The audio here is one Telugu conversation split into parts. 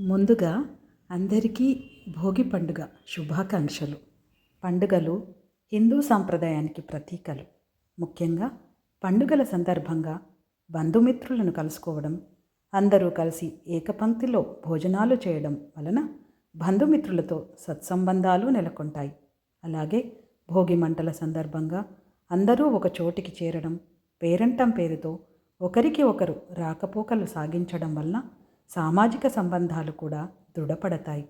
ముందుగా అందరికీ భోగి పండుగ శుభాకాంక్షలు. పండుగలు హిందూ సాంప్రదాయానికి ప్రతీకలు. ముఖ్యంగా పండుగల సందర్భంగా బంధుమిత్రులను కలుసుకోవడం అందరూ కలిసి ఏకపంక్తిలో భోజనాలు చేయడం వలన బంధుమిత్రులతో సత్సంబంధాలు నెలకొంటాయి. అలాగే భోగి మంటల సందర్భంగా అందరూ ఒక చోటికి చేరడం పేరంటం పేరుతో ఒకరికి ఒకరు రాకపోకలు సాగించడం వలన సామాజిక సంబంధాలు కూడా దృఢపడతాయి.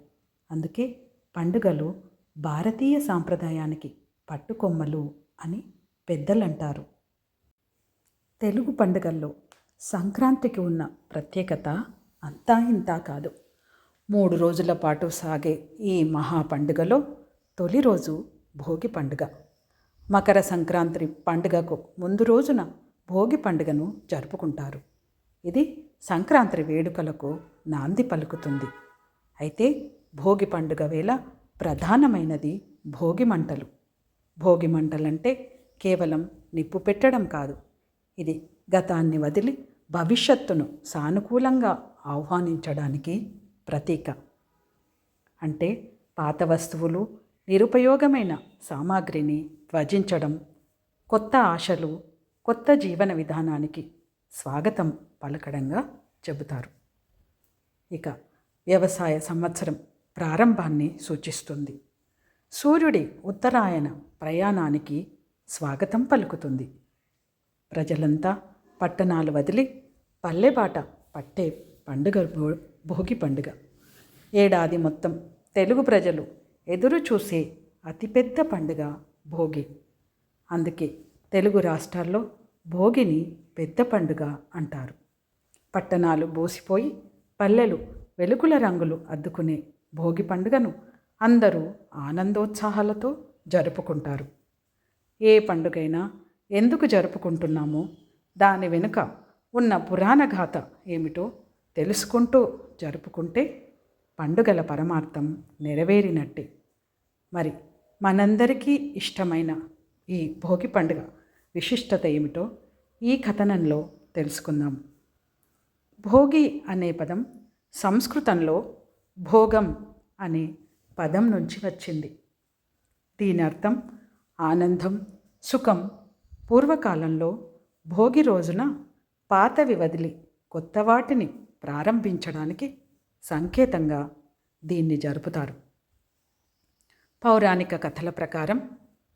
అందుకే పండుగలు భారతీయ సాంప్రదాయానికి పట్టుకొమ్మలు అని పెద్దలంటారు. తెలుగు పండుగల్లో సంక్రాంతికి ఉన్న ప్రత్యేకత అంతా ఇంతా కాదు. మూడు రోజుల పాటు సాగే ఈ మహా పండుగలో తొలి రోజు భోగి పండుగ. మకర సంక్రాంతి పండుగకు ముందు రోజున భోగి పండుగను జరుపుకుంటారు. ఇది సంక్రాంతి వేడుకలకు నాంది పలుకుతుంది. అయితే భోగి పండుగ వేళ ప్రధానమైనది భోగి మంటలు. భోగి మంటలంటే కేవలం నిప్పు పెట్టడం కాదు. ఇది గతాన్ని వదిలి భవిష్యత్తును సానుకూలంగా ఆహ్వానించడానికి ప్రతీక. అంటే పాత వస్తువులు నిరుపయోగమైన సామాగ్రిని త్వజించడం కొత్త ఆశలు కొత్త జీవన విధానానికి స్వాగతం. పలకడంగా చెబుతారు. ఇక వ్యవసాయ సంవత్సరం ప్రారంభాన్ని సూచిస్తుంది. సూర్యుడి ఉత్తరాయణ ప్రయాణానికి స్వాగతం పలుకుతుంది. ప్రజలంతా పట్టణాలు వదిలి పల్లెబాట పట్టే పండుగ భో- భోగి పండుగ. ఏడాది మొత్తం తెలుగు ప్రజలు ఎదురు చూసే అతిపెద్ద పండుగ భోగి. అందుకే తెలుగు రాష్ట్రాల్లో భోగిని పెద్ద పండుగ అంటారు. పట్టణాలు బోసిపోయి పల్లెలు వెలుగుల రంగులు అద్దుకునే భోగి పండుగను అందరూ ఆనందోత్సాహాలతో జరుపుకుంటారు. ఏ పండుగైనా ఎందుకు జరుపుకుంటున్నామో దాని వెనుక ఉన్న పురాణ గాథ ఏమిటో తెలుసుకుంటూ జరుపుకుంటే పండుగల పరమార్థం నెరవేరినట్టే. మరి మనందరికీ ఇష్టమైన ఈ భోగి పండుగ విశిష్టత ఏమిటో ఈ కథనంలో తెలుసుకుందాం. భోగి అనే పదం సంస్కృతంలో భోగం అనే పదం నుంచి వచ్చింది. దీని అర్థం ఆనందం సుఖం. పూర్వకాలంలో భోగి రోజున పాతవి వదిలి కొత్త వాటిని ప్రారంభించడానికి సంకేతంగా దీన్ని జరుపుతారు. పౌరాణిక కథల ప్రకారం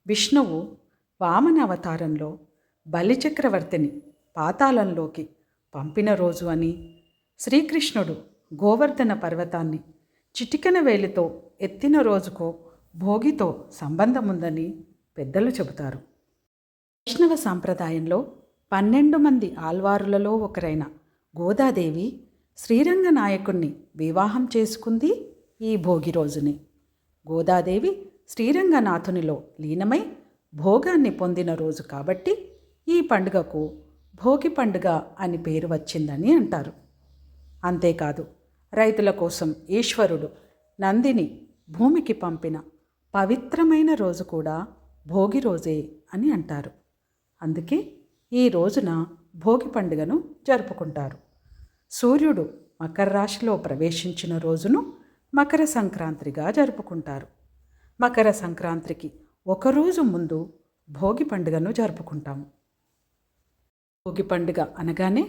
విష్ణువు వామన అవతారంలో బలిచక్రవర్తిని పాతాళంలోకి పంపిన రోజు అని శ్రీకృష్ణుడు గోవర్ధన పర్వతాన్ని చిటికెన వేలితో ఎత్తిన రోజుకో భోగితో సంబంధముందని పెద్దలు చెబుతారు. వైష్ణవ సాంప్రదాయంలో పన్నెండు మంది ఆల్వారులలో ఒకరైన గోదాదేవి శ్రీరంగ నాయకుణ్ణి వివాహం చేసుకుంది ఈ భోగి రోజుని. గోదాదేవి శ్రీరంగనాథునిలో లీనమై భోగాన్ని పొందిన రోజు కాబట్టి ఈ పండుగకు భోగి పండుగ అని పేరు వచ్చిందని అంటారు. అంతేకాదు రైతుల కోసం ఈశ్వరుడు నందిని భూమికి పంపిన పవిత్రమైన రోజు కూడా భోగి రోజే అని అంటారు. అందుకే ఈ రోజున భోగి పండుగను జరుపుకుంటారు. సూర్యుడు మకర రాశిలో ప్రవేశించిన రోజును మకర సంక్రాంతిగా జరుపుకుంటారు. మకర సంక్రాంతికి ఒకరోజు ముందు భోగి పండుగను జరుపుకుంటాము. భోగి పండుగ అనగానే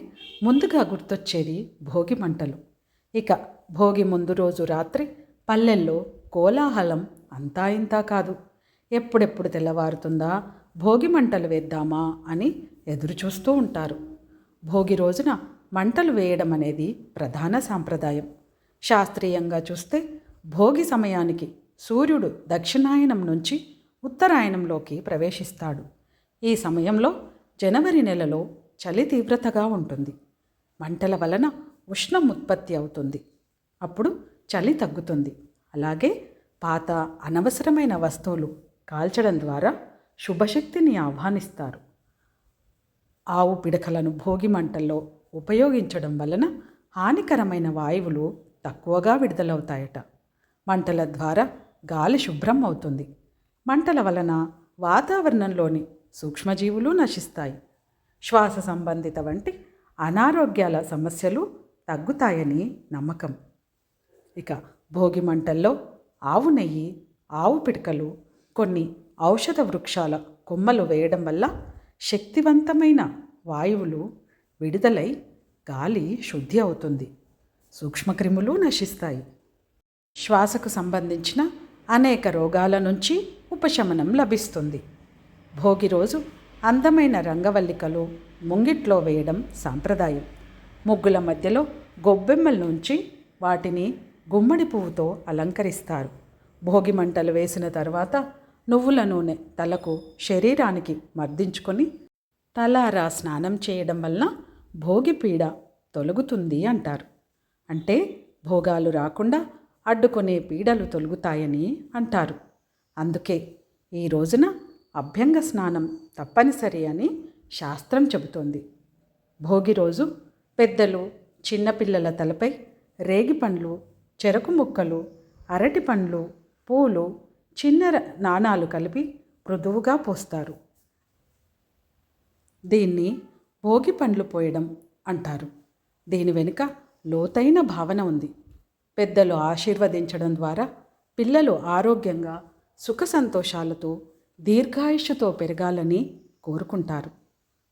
ముందుగా గుర్తొచ్చేది భోగి మంటలు. ఇక భోగి ముందు రోజు రాత్రి పల్లెల్లో కోలాహలం అంతా ఇంతా కాదు. ఎప్పుడెప్పుడు తెల్లవారుతుందా భోగి మంటలు వేద్దామా అని ఎదురు చూస్తూ ఉంటారు. భోగి రోజున మంటలు వేయడం అనేది ప్రధాన సాంప్రదాయం. శాస్త్రీయంగా చూస్తే భోగి సమయానికి సూర్యుడు దక్షిణాయనం నుంచి ఉత్తరాయణంలోకి ప్రవేశిస్తాడు. ఈ సమయంలో జనవరి నెలలో చలి తీవ్రతగా ఉంటుంది. మంటల వలన ఉష్ణం ఉత్పత్తి అవుతుంది. అప్పుడు చలి తగ్గుతుంది. అలాగే పాత అనవసరమైన వస్తువులు కాల్చడం ద్వారా శుభశక్తిని ఆహ్వానిస్తారు. ఆవు పిడకలను భోగి మంటల్లో ఉపయోగించడం వలన హానికరమైన వాయువులు తక్కువగా విడుదలవుతాయట. మంటల ద్వారా గాలి శుభ్రం అవుతుంది. మంటల వలన వాతావరణంలోని సూక్ష్మజీవులు నశిస్తాయి. శ్వాస సంబంధిత వంటి అనారోగ్యాల సమస్యలు తగ్గుతాయని నమ్మకం. ఇక భోగి మంటల్లో ఆవు నెయ్యి ఆవు పిడకలు కొన్ని ఔషధ వృక్షాల కొమ్మలు వేయడం వల్ల శక్తివంతమైన వాయువులు విడుదలై గాలి శుద్ధి అవుతుంది. సూక్ష్మక్రిములు నశిస్తాయి. శ్వాసకు సంబంధించిన అనేక రోగాల నుంచి ఉపశమనం లభిస్తుంది. భోగి రోజు అందమైన రంగవల్లికలు ముంగిట్లో వేయడం సాంప్రదాయం. ముగ్గుల మధ్యలో గొబ్బెమ్మల నుంచి వాటిని గుమ్మడి పువ్వుతో అలంకరిస్తారు. భోగి మంటలు వేసిన తర్వాత నువ్వుల నూనె తలకు శరీరానికి మర్దించుకొని తలారా స్నానం చేయడం వలన భోగి పీడ తొలగుతుంది అంటారు. అంటే భోగాలు రాకుండా అడ్డుకునే పీడలు తొలుగుతాయని అంటారు. అందుకే ఈ రోజున అభ్యంగ స్నానం తప్పనిసరి అని శాస్త్రం చెబుతోంది. భోగి రోజు పెద్దలు చిన్నపిల్లల తలపై రేగి పండ్లు చెరకు ముక్కలు అరటి పండ్లు పూలు చిన్న నాణాలు కలిపి మృదువుగా పోస్తారు. దీన్ని భోగి పండ్లు పోయడం అంటారు. దీని వెనుక లోతైన భావన ఉంది. పెద్దలు ఆశీర్వదించడం ద్వారా పిల్లలు ఆరోగ్యంగా సుఖ సంతోషాలతో దీర్ఘాయుషుతో పెరగాలని కోరుకుంటారు.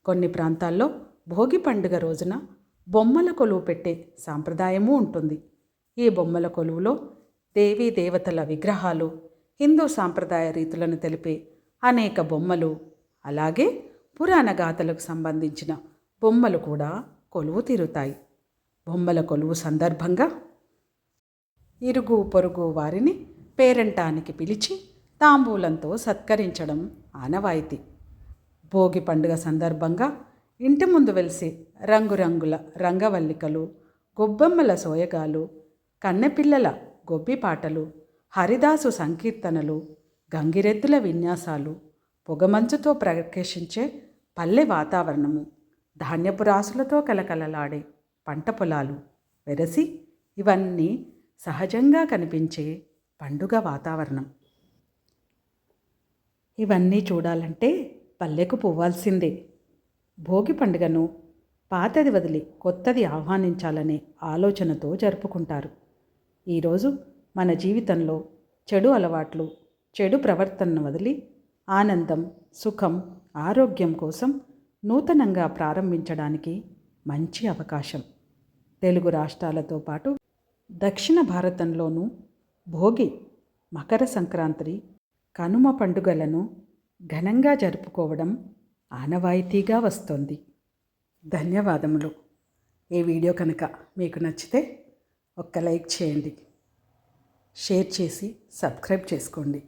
కొన్ని ప్రాంతాల్లో భోగి పండుగ రోజున బొమ్మల కొలువు పెట్టే సాంప్రదాయము ఉంటుంది. ఈ బొమ్మల కొలువులో దేవీ దేవతల విగ్రహాలు హిందూ సాంప్రదాయ రీతులను తెలిపే అనేక బొమ్మలు అలాగే పురాణ గాథలకు సంబంధించిన బొమ్మలు కూడా కొలువు తీరుతాయి. బొమ్మల కొలువు సందర్భంగా ఇరుగు పొరుగు వారిని పేరంటానికి పిలిచి తాంబూలంతో సత్కరించడం ఆనవాయితీ. భోగి పండుగ సందర్భంగా ఇంటి ముందు వెలిసి రంగురంగుల రంగవల్లికలు గొబ్బెమ్మల సోయగాలు కన్నెపిల్లల గొబ్బి పాటలు హరిదాసు సంకీర్తనలు గంగిరెద్దుల విన్యాసాలు పొగమంచుతో ప్రకాశించే పల్లె వాతావరణము ధాన్యపు రాసులతో కలకలలాడే పంట పొలాలు వెరసి ఇవన్నీ సహజంగా కనిపించే పండుగ వాతావరణం. ఇవన్నీ చూడాలంటే పల్లెకు పోవాల్సిందే. భోగి పండుగను పాతది వదిలి కొత్తది ఆహ్వానించాలనే ఆలోచనతో జరుపుకుంటారు. ఈరోజు మన జీవితంలో చెడు అలవాట్లు చెడు ప్రవర్తనను వదిలి ఆనందం సుఖం ఆరోగ్యం కోసం నూతనంగా ప్రారంభించడానికి మంచి అవకాశం. తెలుగు రాష్ట్రాలతో పాటు దక్షిణ భారతంలోనూ భోగి మకర సంక్రాంతి కనుమ పండుగలను ఘనంగా జరుపుకోవడం ఆనవాయితీగా వస్తోంది. ధన్యవాదములు. ఈ వీడియో కనుక మీకు నచ్చితే ఒక్క లైక్ చేయండి. షేర్ చేసి సబ్స్క్రైబ్ చేసుకోండి.